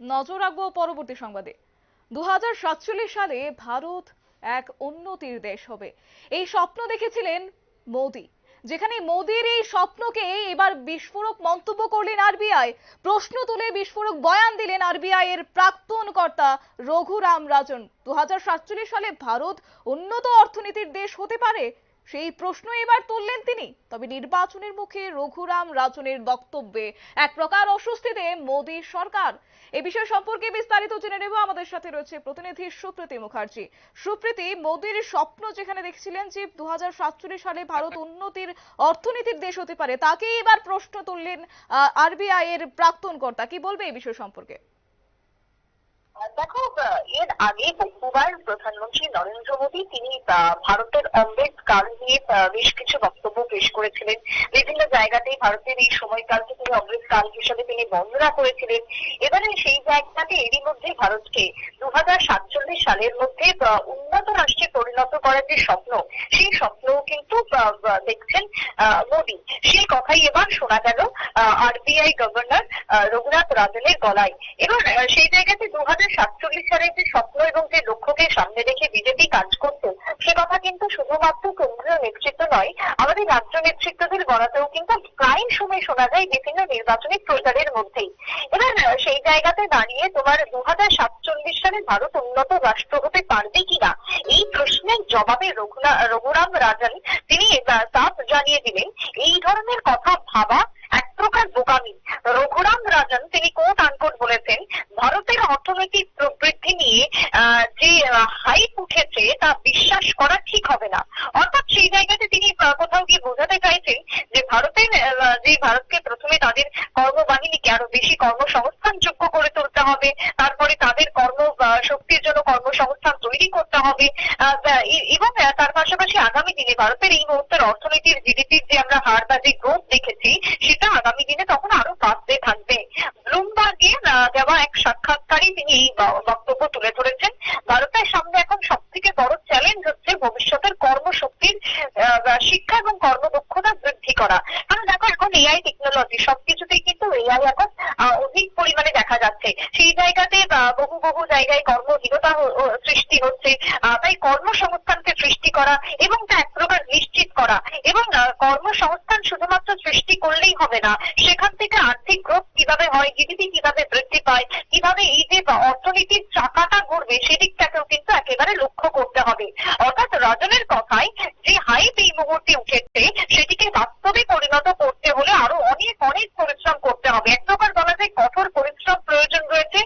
নজর রাখব পরবর্তী সংবাদে। দু হাজার সাতচল্লিশ সালে ভারত এক উন্নতির দেশ হবে। এই স্বপ্ন দেখেছিলেন মোদি। যেখানে মোদির এই স্বপ্নকে এবার বিস্ফোরক মন্তব্য করলেন আরবিআই প্রশ্ন তুলে বিস্ফোরক বয়ান দিলেন আরবিআই এর প্রাক্তন কর্তা রঘুরাম রাজন। দু হাজার সাতচল্লিশ সালে ভারত উন্নত অর্থনীতির দেশ হতে পারে? সেই প্রশ্ন এবার তুললেন তিনি। তবে নির্বাচনের মুখে রঘুরাম রাজনের বক্তব্যে এক প্রকার অস্বস্তিতে মোদী সরকার। এ বিষয় সম্পর্কে বিস্তারিত জেনে নেব। আমাদের সাথে রয়েছে প্রতিনিধি সুপ্রীতি মুখার্জি। সুপ্রীতি, মোদীর স্বপ্ন যেখানে দেখছিলেন যে দু হাজার সাতচল্লিশ সালে ভারত উন্নতির অর্থনীতির দেশ হতে পারে, তাকেই এবার প্রশ্ন তুললেন আরবিআই এর প্রাক্তন কর্তা। কি বলবে এই বিষয় সম্পর্কে? দেখো এর আগে বহুবার প্রধানমন্ত্রী নরেন্দ্র মোদী তিনি ভারতের অমৃত কাল নিয়ে বেশ কিছু বক্তব্য পেশ করেছিলেন। বিভিন্ন জায়গাতেই ভারতের এই সময়কালকে তিনি অমৃত কাল হিসেবে তিনি বর্ণনা করেছিলেন। এবারে সেই জায়গাতে এরই মধ্যে ভারতকে দু হাজার সাতচল্লিশ সালের মধ্যে উন্নত রাষ্ট্রে পরিণত করার যে স্বপ্ন, সেই স্বপ্নও কিন্তু দেখছেন মোদী। সেই কথাই এবার শোনা গেল আরবিআই গভর্নর রঘুনাথ রাজনের গলায়। এবার সেই জায়গাতে দু হাজার সাতচল্লিশ সালের যে স্বপ্ন এবং যে লক্ষ্যকে সামনে রেখে বিজেপি কাজ করছে সে কথা কিন্তু শুধুমাত্র কেন্দ্রীয় নেতৃত্ব নয়, আমাদের রাজ্য নেতৃত্বদের বলাতেও কিন্তু প্রায় সময় শোনা যায় বিভিন্ন নির্বাচনী প্রচারের মধ্যেই। এবার সেই জায়গাতে দাঁড়িয়ে তোমার দু সাতচল্লিশ সালে ভারত উন্নত রাষ্ট্র হতে পারবে কিনা? এই প্রশ্নের জবাবে রঘুরাম রাজন তিনি তাপ জানিয়ে দিলেন, এই ধরনের কথা ভাবা এক প্রকার বোকামি। রঘুরাম রাজন তিনি কোট আনকোট বলেছেন, ভারতের অর্থনৈতিক প্রবৃদ্ধি নিয়ে যে হাইপ উঠেছে, তা বিশ্বাস করা ঠিক হবে না। অর্থাৎ সেই জায়গাতে তিনি কোথাও গিয়ে বোঝাতে চাইছেন যে ভারতের যে ভারতকে প্রথমে তাদের কর্মবাহিনীকে আরও বেশি কর্মসংস্থান যোগ্য করে তুলতে হবে, তারপরে তাদের কর্ম শক্তির জন্য কর্মসংস্থান তৈরি করতে হবে এবং তার পাশাপাশি আগামী দিনে ভারতের এই মুহূর্তের অর্থনীতির জিডিপির যে আমরা হার বা যে গ্রোথ দেখেছি, সেটা আগামী দিনে তখন আরও বাড়তে থাকবে। ব্লুমবার্গে আহ, দেওয়া এক সাক্ষাৎকারে তিনি এই বক্তব্য তুলে ধরেছেন। ভারতের সামনে এখন সব থেকে বড় চ্যালেঞ্জ হচ্ছে ভবিষ্যতের বহু জায়গায় কর্মহীনতা সৃষ্টি হচ্ছে। তাই কর্মসংস্থানকে সৃষ্টি করা এবং তা এক প্রকার নিশ্চিত করা এবং কর্মসংস্থান শুধুমাত্র সৃষ্টি করলেই হবে না। সেখান থেকে আর্থিক গ্রোথ কীভাবে হয়, জিডিপি কীভাবে বৃদ্ধি পায়, কীভাবে এই যে অর্থনীতির চাকাটা ঘুরবে, সেদিকটাকেও কিন্তু একেবারে লক্ষ্য করতে হবে। অর্থাৎ রাজনের কথায় যে হাইপ এই মুহূর্তে উঠেছে, সেটিকে বাস্তবে পরিণত করতে হলে আরও অনেক অনেক পরিশ্রম করতে হবে। এক প্রকার বলা যায় কঠোর পরিশ্রম প্রয়োজন রয়েছে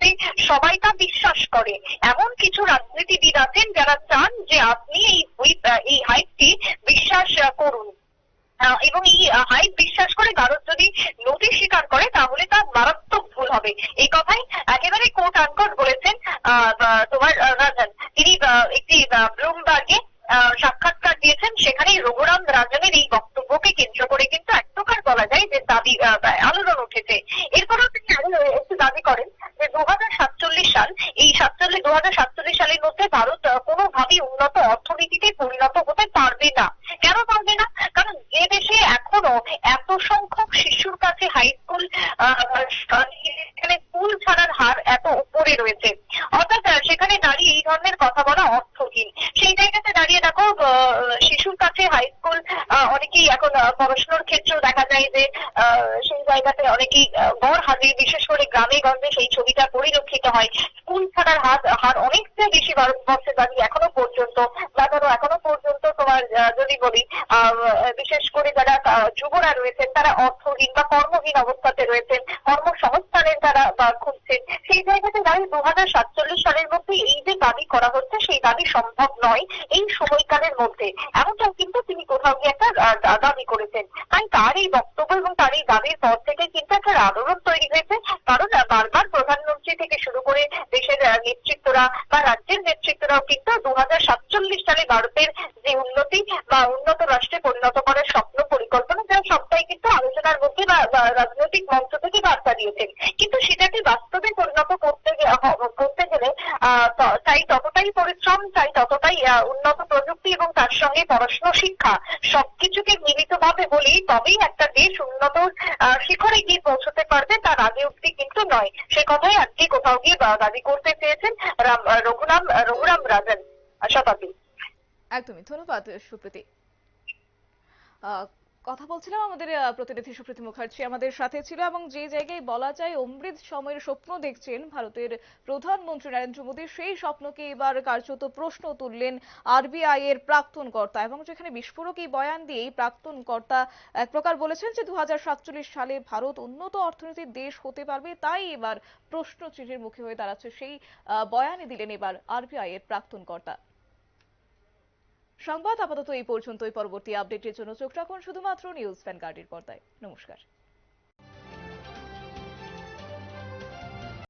যাতে সবাই তা বিশ্বাস করে। এমন কিছু রাজনীতিবিদ আছেন যারা চান যে আপনি এই এই হাইপটি বিশ্বাস করুন। এবং এই হাইপ বিশ্বাস করে ভারত যদি নথি স্বীকার করে, তাহলে তা মারাত্মক ভুল হবে। এই কথাই একেবারে কোট আনকোট বলেছেন তোমার রাজন। তিনি একটি ব্লুমবার্গে সাক্ষাৎকার দিয়েছেন। সেখানেই রঘুরাম রাজনের এই বক্তব্যকে কেন্দ্র করে কিন্তু এক প্রকার বলা যায় যে দাবি আলোড়ন উঠেছে। এরপরেও তিনি আরও একটু দাবি করেন যে দু সাতচল্লিশ সাল এই সাতচল্লিশ দু সাতচল্লিশ সালের মধ্যে ভারত আহ, কোনোভাবেই উন্নত অর্থনীতিতে পরিণত হতে পারবে না। কেন পারবে না? কারণ যে দেশে এখনও এত সংখ্যক শিশুর কাছে হাই স্কুল স্কুল ছাড়ার হার এত উপরে রয়েছে। অর্থাৎ সেখানে দাঁড়িয়ে এই ধরনের কথা বলা সেই জায়গাতে দাঁড়িয়ে দেখো শিশুর কাছে হাই স্কুল অনেকেই এখন পড়াশোনার ক্ষেত্রেও দেখা যায় যে সেই জায়গাতে অনেকেই গড় হাজির বিশেষ করে গ্রামে গঞ্জে সেই ছবিটা পরিলক্ষিত হয়। স্কুল ছাড়ার হার হার অনেকটা বেশি ভারতবর্ষে দাঁড়িয়ে এখনও পর্যন্ত, বা ধরো এখনও পর্যন্ত যদি বলি বিশেষ করে যারা যুবরা রয়েছেন, তারা অর্থহীন বা কর্মহীন অবস্থাতে রয়েছেন, কর্মসংস্থানের তারা খুঁজছেন, সেই জায়গাতে দাঁড়িয়ে দু হাজার সাতচল্লিশ সালের মধ্যে এই যে দাবি করা হচ্ছে, সেই দাবি সম্ভব নয় এই সময়কালের মধ্যে। এমনটাও কিন্তু তিনি কোথাও গিয়ে একটা দাবি করেছেন। তাই তার এই বক্তব্য এবং তার এই দাবির পর থেকে কিন্তু একটা আন্দোলন তৈরি হয়েছে। কারণ আহ, বারবার প্রধানমন্ত্রী থেকে শুরু করে দেশের আহ, নেতৃত্বরা বা রাজ্যের নেতৃত্বরাও কিন্তু দু হাজার সাতচল্লিশ সালে ভারতের যে উন্নতি বা উন্নত রাষ্ট্রে পরিণত করার স্বপ্ন পরিকল্পনা সবটাই কিন্তু আলোচনার মধ্যে বা রাজনৈতিক মঞ্চ থেকে বার্তা দিয়েছেন। কিন্তু সেটাকে বাস্তবে পরিণত করতে করতে গেলে চাই ততটাই পরিশ্রম চাই ততটাই উন্নত প্রযুক্তি এবং তার সঙ্গে পড়াশোনা, শিক্ষা সবকিছুকে মিলিতভাবে হলেই তবেই একটা দেশ উন্নত শিখরে গিয়ে পৌঁছতে পারবে, তার আগে অব্দি কিন্তু নয়। সে কথাই আজকে কোথাও গিয়ে দাবি করতে চেয়েছেন রাম রঘুরাম রঘুরাম রাজন। শতাব্দী একদমই, ধন্যবাদ সুপ্রীতি। কথা বলছিলাম আমাদের প্রতিনিধি সুপ্রীতি মুখার্জি আমাদের সাথে ছিল এবং যে জায়গায় বলা যায় অমৃত সময়ের স্বপ্ন দেখছেন ভারতের প্রধানমন্ত্রী নরেন্দ্র মোদী সেই স্বপ্নকে এবার কার্যত প্রশ্ন তুললেন আরবিআই এর প্রাক্তন কর্তা এবং যেখানে বিস্ফোরক এই বয়ান দিয়ে প্রাক্তন কর্তা এক প্রকার বলেছেন যে দু হাজার সাতচল্লিশ সালে ভারত উন্নত অর্থনীতির দেশ হতে পারবে তাই এবার প্রশ্ন চিঠির মুখে হয়ে দাঁড়াচ্ছে সেই আহ, বয়ানই দিলেন এবার আরবিআই এর প্রাক্তন কর্তা। সংবাদ আপাতত এই পর্যন্তই। পরবর্তী আপডেটের জন্য চোখ রাখুন শুধুমাত্র নিউজ ফ্যান গার্ডের পর্দায়। নমস্কার।